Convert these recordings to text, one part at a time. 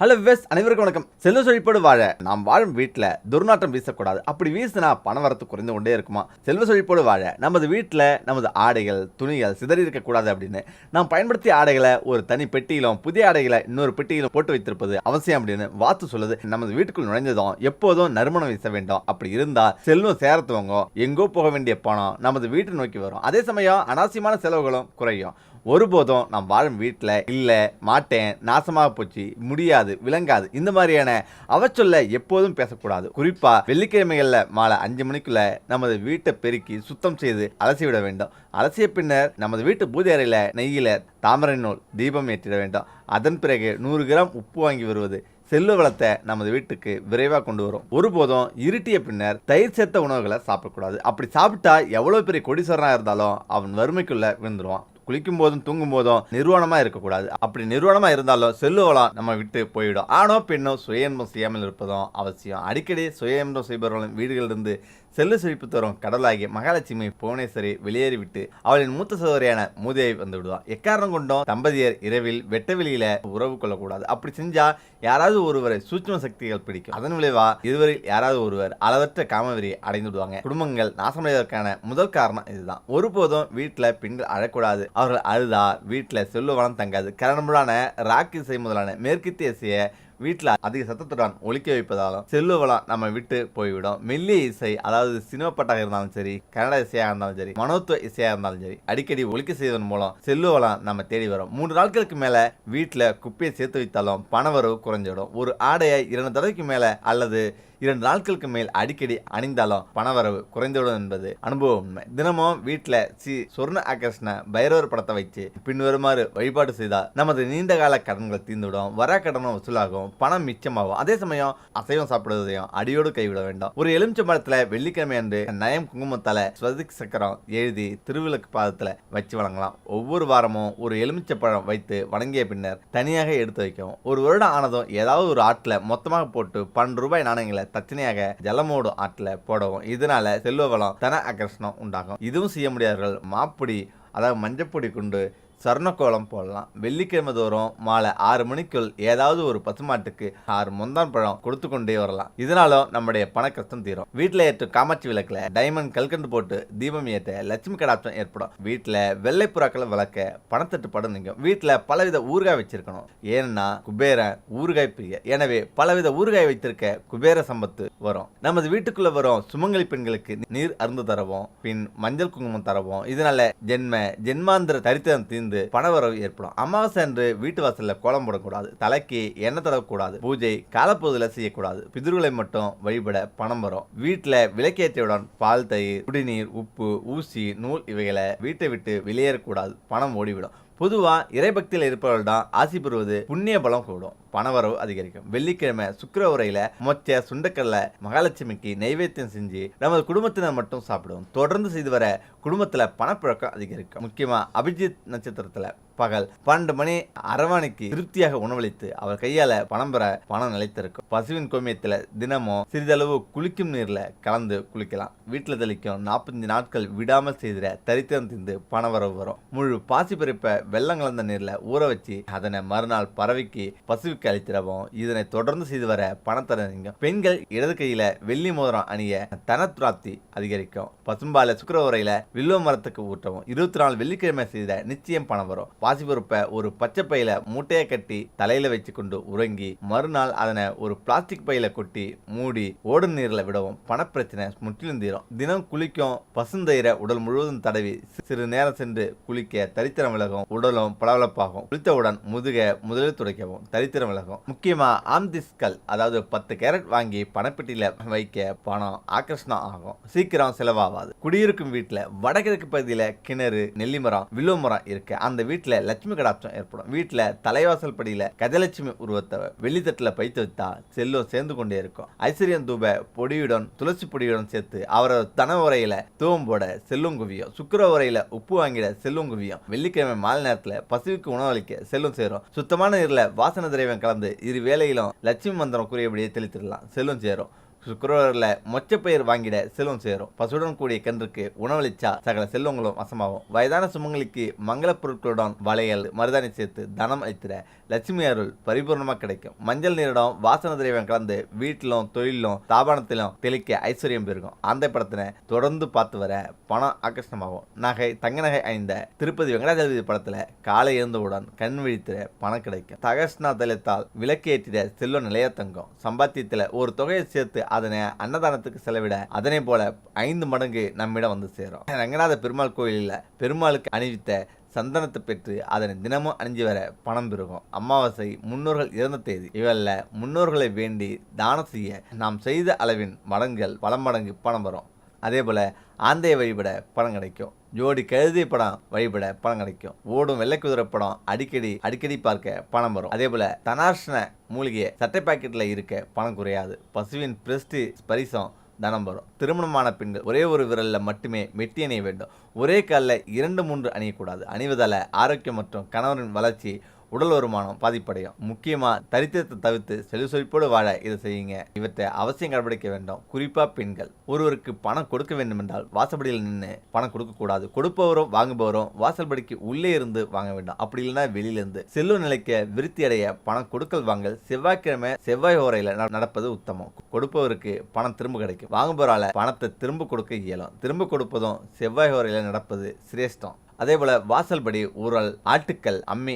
Hello வெஸ் அனைவருக்கும் வணக்கம். செல்வ செழிப்போடு வாழ நாம் வாழும் வீட்டில் துர்நாற்றம் வீசக்கூடாது. அப்படி வீசினா பண வரத்து குறைந்து கொண்டே இருக்குமா? செல்வ செழிப்போடு வாழ நமது வீட்டில் நமது ஆடைகள் துணிகள் சிதறி இருக்கக்கூடாது அப்படின்னு நாம் பயன்படுத்திய ஆடைகளை ஒரு தனி பெட்டியிலும் புதிய ஆடைகளை இன்னொரு பெட்டியிலும் போட்டு வைத்திருப்பது அவசியம் அப்படின்னு வாத்து சொல்லுது. நமது வீட்டுக்குள் நுழைஞ்சதும் எப்போதும் நறுமணம் வீச வேண்டும். அப்படி இருந்தால் செல்வம் சேரத்துவங்க எங்கோ போக வேண்டிய பணம் நமது வீட்டை நோக்கி வரும். அதே சமயம் அனாவசியமான செலவுகளும் குறையும். ஒருபோதும் நாம் வாழும் வீட்டில் இல்லை மாட்டேன் நாசமாக போச்சு முடியாது விளங்காது இந்த மாதிரியான அவச்சொல்ல எப்போதும் பேசக்கூடாது. குறிப்பாக வெள்ளிக்கிழமைகளில் மாலை அஞ்சு மணிக்குள்ள நமது வீட்டை பெருக்கி சுத்தம் செய்து அலசி விட வேண்டும். அலசிய பின்னர் நமது வீட்டு பூஜை அறையில் நெய்யில் தாமரை நூல் தீபம் ஏற்றிட வேண்டும். அதன் பிறகு நூறு கிராம் உப்பு வாங்கி வருவது செல்வ வளத்தை நமது வீட்டுக்கு விரைவாக கொண்டு வரும். ஒருபோதும் இருட்டிய பின்னர் தயிர் சேர்த்த உணவுகளை சாப்பிடக்கூடாது. அப்படி சாப்பிட்டா எவ்வளோ பெரிய கொடிசரனாக இருந்தாலும் அவன் வறுமைக்குள்ளே விழுந்துருவான். குளிக்கும் போதும் தூங்கும் போதும் நிறுவனமாக இருக்கக்கூடாது. அப்படி நிறுவனமாக இருந்தாலும் செல்லுவலாம் நம்ம விட்டு போயிடும். ஆணோ பெண்ணோ சுய இன்பம் செய்யாமல் இருப்பதும் அவசியம். அடிக்கடி சுய இன்பம் செய்பவர்களின் வீடுகளிலிருந்து செல்லு செழிப்பு தரும் கடலாகி மகாலட்சுமி புவனேஸ்வரி வெளியேறிவிட்டு அவளின் மூத்த சகோதரியான மூதேவி வந்து விடுவான் எக்காரணம் கொண்டும் தம்பதியர் இரவில் வெட்ட வெளியில உறவு கொள்ளக்கூடாது. அப்படி செஞ்சா யாராவது ஒருவரை சூட்சம சக்திகள் பிடிக்கும். அதன் விளைவா இருவரில் யாராவது ஒருவர் அளவற்ற காமவெறி அடைந்து விடுவாங்க. குடும்பங்கள் நாசமடைவதற்கான முதல் காரணம் இதுதான். ஒருபோதும் வீட்டில் பெண்கள் அழக்கூடாது. அவர்கள் அழுதா வீட்டில் செல்லு வளம் தங்காது. கரணமுடான ராக்கி இசை முதலான மேற்கு இசையை வீட்டில் அதிக சத்தத்துடன் ஒழிக்க வைப்பதாலும் செல்லுவலம் நம்ம விட்டு போய்விடும். மெல்லிய இசை அதாவது சினிமா பாட்டாக இருந்தாலும் சரி கன்னட இசையாக இருந்தாலும் சரி மனோத்துவ இசையாக இருந்தாலும் சரி அடிக்கடி ஒழிக்க செய்வதன் மூலம் செல்லுவலம் நம்ம தேடி வரும். மூன்று நாட்களுக்கு மேலே வீட்டில் குப்பையை சேர்த்து வைத்தாலும் பணவரவு குறைஞ்சிடும் ஒரு ஆடையை இரண்டு தடவைக்கு மேலே அல்லது இரண்டு நாட்களுக்கு மேல் அடிக்கடி அணிந்தாலும் பணவரவு குறைந்துவிடும் என்பது அனுபவம் உண்மை. தினமும் வீட்டில் ஸ்ரீ சொர்ண ஆகர்ஷ்ண பைரவர் படத்தை வச்சு பின்வருமாறு வழிபாடு செய்தால் நமது நீண்ட கால கடன்கள் தீர்ந்துவிடும். வர கடனும் வசூலாகும். பணம் மிச்சமாகும். அதே சமயம் அசைவம் சாப்பிடுவதையும் அடியோடு கைவிட வேண்டும். ஒரு எலுமிச்சம்பழத்துல வெள்ளிக்கிழமை அன்று நயம் குங்குமத்தால ஸ்வதிக் சக்கரம் எழுதி திருவிளக்கு பாதத்தில் வச்சு வழங்கலாம். ஒவ்வொரு வாரமும் ஒரு எலுமிச்சப்பழம் வைத்து வணங்கிய பின்னர் தனியாக எடுத்து வைக்கவும். ஒரு வருடம் ஆனதும் ஏதாவது ஒரு ஆட்டில் மொத்தமாக போட்டு பன்னெண்டு ரூபாய் நாணயங்களை தச்சனையாக ஜலமோடு ஆற்றில் போடவும் இதனால செல்வ வளம் தன ஆகர்ஷணம் உண்டாகும். இதுவும் செய்ய முடியாதவர்கள் மாப்பிடி அதாவது மஞ்சப்பொடி கொண்டு சர்ணக்கோலம் போடலாம். வெள்ளிக்கிழமை தோறும் மாலை ஆறு மணிக்குள் ஏதாவது ஒரு பசுமாட்டுக்கு ஆறு முந்தான் பழம் கொடுத்து கொண்டே வரலாம். இதனாலும் நம்முடைய பண கஷ்டம் தீரும். வீட்டில் ஏற்றும் காமாட்சி விளக்கில் டைமண்ட் கல்கண்டு போட்டு தீபம் ஏற்ற லட்சுமி கடாட்சம் ஏற்படும். வீட்டில் வெள்ளை புறாக்களை வளர்க்க பணத்தட்டுப்பாடு நீங்கும். வீட்டில் பலவித ஊறுகாய் வச்சிருக்கணும். ஏன்னா குபேரன் ஊறுகாய் பிரியர் எனவே பலவித ஊறுகாய் வைத்திருக்க குபேர சம்பத்து வரும். நமது வீட்டுக்குள்ள வரும் சுமங்கலி பெண்களுக்கு நீர் அருந்து தரவும் பின் மஞ்சள் குங்குமம் தரவும். இதனால ஜென்ம ஜென்மாந்திர தரித்திரம் தீர்ந்து பணவரவு ஏற்படும். அமாவாசை அன்று வீட்டு வாசல்ல கோலம் போடக்கூடாது. தலைக்கு எண்ணெய் தடவக்கூடாது. பூஜை காலப்பகுதியில் செய்யக்கூடாது. பிதிர்களை மட்டும் வழிபட பணம் வரும். வீட்டில் விளக்கேற்றியுடன் பால் தயிர் குடிநீர் உப்பு ஊசி நூல் இவைகளை வீட்டை விட்டு வெளியேறக்கூடாது. பணம் ஓடிவிடும். பொதுவாக இறைபக்தியில் இருப்பவர்கள் தான் ஆசி பெறுவது புண்ணிய பலம் கூடும் பணவரவு அதிகரிக்கும். வெள்ளிக்கிழமை சுக்கிர உரையில மொச்ச சுண்டக்கல்ல மகாலட்சுமிக்கு நைவேத்தியம் செஞ்சு நமது குடும்பத்தினர் மட்டும் சாப்பிடுவோம் தொடர்ந்து செய்து வர குடும்பத்தில் பணப்புழக்கம் அதிகரிக்கும். முக்கியமாக அபிஜித் நட்சத்திரத்தில் பகல் பன்னெண்டு மணி அரவாணிக்கு திருப்தியாக உணவளித்து அவர் கையால பணம் பெற பணம் நிலைத்திருக்கும். பசுவின் கோமியத்துல தினமும் சிறிதளவு குளிக்கும் நீர்ல கலந்து குளிக்கலாம். வீட்டுல தெளிக்கும் நாற்பத்தஞ்சு நாட்கள் விடாமல் செய்திட தரித்திரம் தீர்ந்து பணவரவு வரும். முழு பாசி பறிப்பை வெள்ளம் கலந்த நீர்ல ஊற வச்சு அதனை மறுநாள் பறவைக்கு பசுவுக்கு அளித்திடவும் இதனை தொடர்ந்து செய்து வர பணத்தர பெண்கள் இடது கையில வெள்ளி மோதிரம் அணிய தனப்பிராப்தி அதிகரிக்கும். பசும்பால சுக்கர உரையில வில்லுவ மரத்துக்கு ஊற்றவும் இருபத்தி நாலு வெள்ளிக்கிழமை செய்த நிச்சயம் பணம் வரும். பாசிபருப்பை ஒரு பச்சை பையில மூட்டையை கட்டி தலையில வச்சு கொண்டு உறங்கி மறுநாள் அதனை ஒரு பிளாஸ்டிக் பையில கொட்டி மூடி ஓடு நீர்ல விடவும் பணப்பிரச்சனை முற்றிலும் தீரும். தினம் குளிக்கும் பசுந்தயிர உடல் முழுவதும் தடவி சிறு நேரம் சென்று குளிக்க தரித்திரம் விலகும் உடலும் பளபளப்பாகும். குளித்தவுடன் முதுக முதலில் துடைக்கவும் தரித்திரம் விலகும் முக்கியமா ஆம்திஸ்கல் அதாவது பத்து கேரட் வாங்கி பணப்பெட்டியில வைக்க பணம் ஆக்கர்ஷணம் ஆகும். சீக்கிரம் செலவாகாது. குடியிருக்கும் வீட்டுல வடகிழக்கு பகுதியில கிணறு நெல்லி மரம் வில்லுவ மரம் இருக்கு. அந்த வீட்டுல லட்சுமி கடாட்சம் ஏற்படும். வீட்டில் தலைவாசல் படியில் கஜலட்சுமி உருவத்தை வெள்ளித்தட்டில் பைத்து வைத்தா செல்லும் சேர்ந்து கொண்டே இருக்கும். ஐஸ்வர்யம் தூப பொடியுடன் துளசி பொடியுடன் சேர்த்து அவரது தன உரையில தூவம் போட செல்லும் குவியும். சுக்கர உரையில உப்பு வாங்கிட செல்லும் குவியும். வெள்ளிக்கிழமை மாலை நேரத்தில் பசுவுக்கு உணவளிக்க செல்லும் சேரும். சுத்தமான நீரில் வாசன திரவியம் கலந்து இரு வேளையிலும் லட்சுமி மந்திரம் கூறியபடியே தெளித்திடலாம். செல்லும் சேரும். சுக்கரவரில் மொச்சப்பயிர் வாங்கிட செல்வம் சேரும். பசுடன் கூடிய கன்றுக்கு உணவளிச்சா சகல செல்வங்களும் வசமாகும். வயதான சுமங்களுக்கு மங்கள பொருட்களுடன் வளையல் மருதாணி சேர்த்து தனம் அளித்திட லட்சுமி அருள் பரிபூர்ணமாக கிடைக்கும். மஞ்சள் நீரிடம் வாசன திரவியம் கலந்து வீட்டிலும் தொழிலும் தாபானத்திலும் தெளிக்க ஐஸ்வர்யம் பெருகும். அந்த படத்தினை தொடர்ந்து பார்த்து வர பணம் ஆகர்ஷமாகும் நகை தங்க நகை அணிந்த திருப்பதி வெங்கடாஜலபதி படத்தில் காலை எழுந்தவுடன் கண் விழித்திட பணம் கிடைக்கும். தகஷ்ணா தலத்தால் விளக்கேற்றிட செல்வம் நிலைய தங்கம். சம்பாத்தியத்தில் ஒரு தொகையை சேர்த்து அதனை அன்னதானத்துக்கு செலவிட அதனை போல ஐந்து மடங்கு நம்மிடம் வந்து சேரும். ரங்கநாத பெருமாள் கோயிலில் பெருமாளுக்கு அணிவித்த சந்தனத்தை பெற்று அதனை தினமும் அணிஞ்சு வர பணம் பெருகும். அமாவாசை முன்னோர்கள் இறந்த தேதி. இவல்ல முன்னோர்களை வேண்டி தானம் செய்ய நாம் செய்த அளவின் மடங்குகள் பல மடங்கு பணம் வரும். அதே போல் ஆந்தையை வழிபட பணம் கிடைக்கும். ஜோடி கழுதை படம் வழிபட பணம் கிடைக்கும். ஓடும் வெள்ளைக்குதிரை படம் அடிக்கடி அடிக்கடி பார்க்க பணம் வரும். அதே போல் தனார்ஷன மூலிகையை சட்டை பாக்கெட்டில் இருக்க பணம் குறையாது. பசுவின் பிரஸ்டி பரிசம் தனம் வரும். திருமணமான பெண்கள் ஒரே ஒரு விரலில் மட்டுமே மெட்டி அணிய வேண்டும். ஒரே காலில் இரண்டு மூன்று அணியக்கூடாது. அணிவதால் ஆரோக்கியம் மற்றும் கணவரின் வளர்ச்சி உடல் வருமானம் பாதிப்படையும். முக்கியமாக தரித்திரத்தை தவிர்த்து செல்வசொலிப்போடு வாழ இதை செய்யுங்க. இவற்றை அவசியம் கடைபிடிக்க வேண்டும். குறிப்பாக பெண்கள். ஒருவருக்கு பணம் கொடுக்க வேண்டும் என்றால் வாசப்படியில் நின்று பணம் கொடுக்கக்கூடாது. கொடுப்பவரும் வாங்குபவரும் வாசல்படிக்கு உள்ளே இருந்து வாங்க வேண்டும். அப்படி இல்லைன்னா வெளியிலிருந்து. செல்லும் நிலைக்க விருத்தி அடைய பணம் கொடுக்கல் வாங்கல் செவ்வாய்க்கிழமை செவ்வாய் ஓரையில் நடப்பது உத்தமம். கொடுப்பவருக்கு பணம் திரும்ப கிடைக்கும். வாங்குபவரால் பணத்தை திரும்ப கொடுக்க இயலும். திரும்ப கொடுப்பதும் செவ்வாய் ஓரையில் நடப்பது சிரேஷ்டம். அதே போல் வாசல்படி ஊரல் ஆட்டுக்கள் அம்மி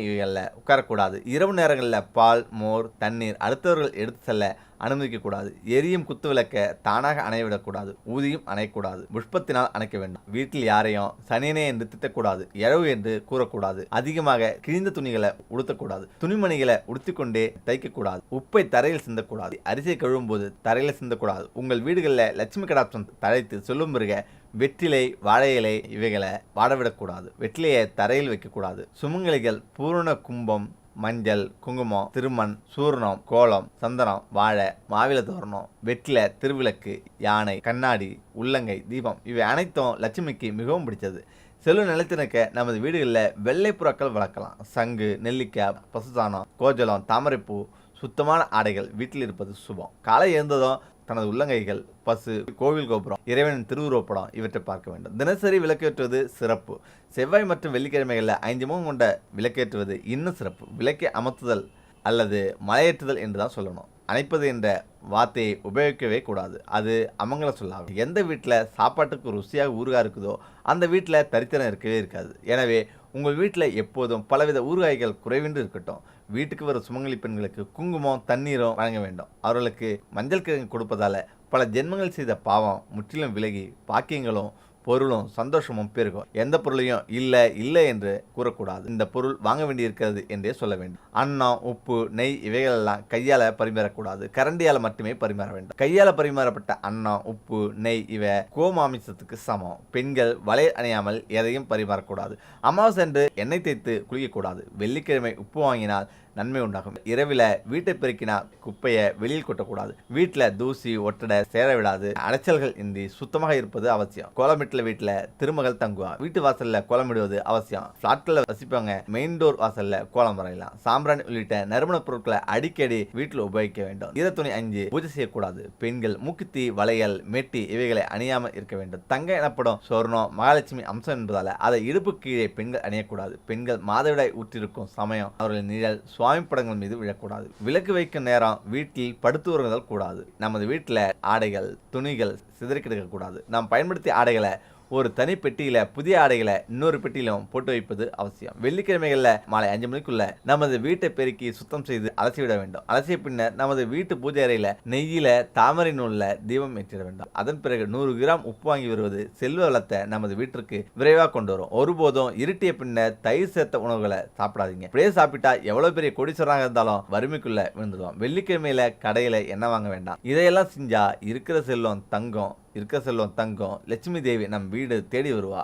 உட்காரக்கூடாது. இரவு நேரங்களில் பால் மோர் தண்ணீர் அடுத்தவர்கள் எடுத்து செல்ல அனுமதிக்கக்கூடாது. எரியும் குத்து விளக்க தானாக அணையவிடக்கூடாது. ஊதியும் அணையக்கூடாது. புஷ்பத்தினால் அணைக்க வேண்டும். வீட்டில் யாரையும் சனியனே என்று திட்டக்கூடாது. இரவு என்று கூறக்கூடாது. அதிகமாக கிழிந்த துணிகளை உடுத்தக்கூடாது. துணிமணிகளை உடுத்திக்கொண்டே தைக்கக்கூடாது. உப்பை தரையில் சிந்தக்கூடாது. அரிசியை கழுவும் போது தரையில் சிந்தக்கூடாது. உங்கள் வீடுகளில் லட்சுமி கடாட்சம் தழைத்து சொல்லும் மிருக வெற்றிலை வாழை இலை இவைகளை வாடவிடக்கூடாது. வெற்றிலையை தரையில் வைக்கக்கூடாது. சுமங்கலிகள் பூரண கும்பம் மஞ்சள் குங்குமம் திருமண் சூர்ணம் கோலம் சந்தனம் வாழை மாவில தோரணம் வெற்றில திருவிளக்கு யானை கண்ணாடி உள்ளங்கை தீபம் இவை அனைத்தும் லட்சுமிக்கு மிகவும் பிடிச்சது செல்வ நிலைத்திருக்க நமது வீடுகளில் வெள்ளை புறாக்கள் வளர்க்கலாம். சங்கு நெல்லிக்காய் பசுதானம் கோஜலம் தாமரைப்பூ சுத்தமான ஆடைகள் வீட்டில் இருப்பது சுபம். காலை எழுந்ததும் தனது உள்ளங்கைகள் பசு கோவில் கோபுரம் இறைவனின் திருவுருவப்படம் இவற்றை பார்க்க வேண்டும். தினசரி விளக்கேற்றுவது சிறப்பு. செவ்வாய் மற்றும் வெள்ளிக்கிழமைகளில் ஐந்து முகம் கொண்ட விளக்கேற்றுவது இன்னும் சிறப்பு. விளக்கை அமர்த்துதல் அல்லது மலையேற்றுதல் என்று தான் சொல்லணும். அணைப்பது என்ற வார்த்தையை உபயோகிக்கவே கூடாது. அது அமங்கல சொல்லாகும். எந்த வீட்டில் சாப்பாட்டுக்கு ருசியாக ஊறுகாய் இருக்குதோ அந்த வீட்டில் தரித்திரம் இருக்கவே இருக்காது. எனவே உங்கள் வீட்டில் எப்போதும் பலவித ஊறுகாய்கள் குறைவின்றி இருக்கட்டும். வீட்டுக்கு வரும் சுமங்கலி பெண்களுக்கு குங்குமம் தண்ணீரும் வழங்க வேண்டும். அவர்களுக்கு மஞ்சள் கிழங்கு கொடுப்பதால பல ஜென்மங்கள் செய்த பாவம் முற்றிலும் விலகி பாக்கியங்களும் பொருளும் சந்தோஷமும் பெருகும். எந்த பொருளையும் இல்லை இல்லை என்று கூறக்கூடாது. இந்த பொருள் வாங்க வேண்டியிருக்கிறது என்றே சொல்ல வேண்டும். அன்னம் உப்பு நெய் இவைகளெல்லாம் கையால் பரிமாறக்கூடாது. கரண்டியால் மட்டுமே பரிமாற வேண்டும். கையால் பரிமாறப்பட்ட அன்னம் உப்பு நெய் இவை கோமாமிசத்துக்கு சமம். பெண்கள் வலை அணியாமல் எதையும் பரிமாறக்கூடாது. அமாவாசை என்று எண்ணெய் தேய்த்து குளிக்கக்கூடாது. வெள்ளிக்கிழமை உப்பு வாங்கினால் நன்மை உண்டாகும். இரவில் வீட்டை பெருக்கினால் குப்பையை வெளியில் கொட்டக்கூடாது. வீட்டில் தூசி ஒட்டடை சேர விடாது. அலைச்சல்கள் இன்றி சுத்தமாக இருப்பது அவசியம். கோலமிட்டு கோலமிட்டுல வீட்டில் திருமகள் தங்குவான் வீட்டு வாசல்ல கோலமிடுவது அவசியம். பிளாட்களில் வசிப்பவங்க மெயின் டோர் வாசல்ல கோலம் வரையலாம். சாம்பிராணி உள்ளிட்ட நறுமணப் பொருட்களை அடிக்கடி வீட்டில் உபயோகிக்க வேண்டும். ஈரத்துணி அஞ்சு பூஜை செய்யக்கூடாது. பெண்கள் மூக்குத்தி வளையல் மெட்டி இவைகளை அணியாமல் இருக்க வேண்டும். தங்க எனப்படும் சொர்ணம் மகாலட்சுமி அம்சம் என்பதால அதை இடுப்பு கீழே பெண்கள் அணியக்கூடாது. பெண்கள் மாதவிடாய் ஊற்றிருக்கும் சமயம் அவர்களின் நிழல் சுவாமி படங்கள் மீது விழக்கூடாது. விளக்கு வைக்கும் நேரம் வீட்டில் படுத்து உறங்குதல் கூடாது. நமது வீட்டில் ஆடைகள் துணிகள் சிதறி கிடக்கக்கூடாது நாம் பயன்படுத்திய ஆடைகளை ஒரு தனி பெட்டியில புதிய ஆடைகளை இன்னொரு பெட்டியிலும் போட்டு வைப்பது அவசியம். வெள்ளிக்கிழமைகளில் மாலை அஞ்சு மணிக்குள்ள நமது வீட்டை பெருக்கி சுத்தம் செய்து அலசிவிட வேண்டும். அலசிய பின்னர் நமது வீட்டு பூஜை அறையில நெய்யில தாமரை நூலில் தீபம் ஏற்றிட வேண்டும். அதன் பிறகு நூறு கிராம் உப்பு வாங்கி வருவது செல்வ வளத்தை நமது வீட்டிற்கு விரைவாக கொண்டு வரும். ஒருபோதும் இருட்டிய பின்னர் தயிர் சேர்த்த உணவுகளை சாப்பிடாதீங்க. இப்படியே சாப்பிட்டா எவ்வளவு பெரிய கோடீஸ்வரராக இருந்தாலும் வறுமைக்குள்ள விழுந்துடுவோம் வெள்ளிக்கிழமையில கடையில என்ன வாங்க வேண்டாம். இதையெல்லாம் செஞ்சா இருக்கிற செல்வம் தங்கம் இருக்க செல்வம் தங்கம். லட்சுமி தேவி நம் வீடு தேடி வருவா.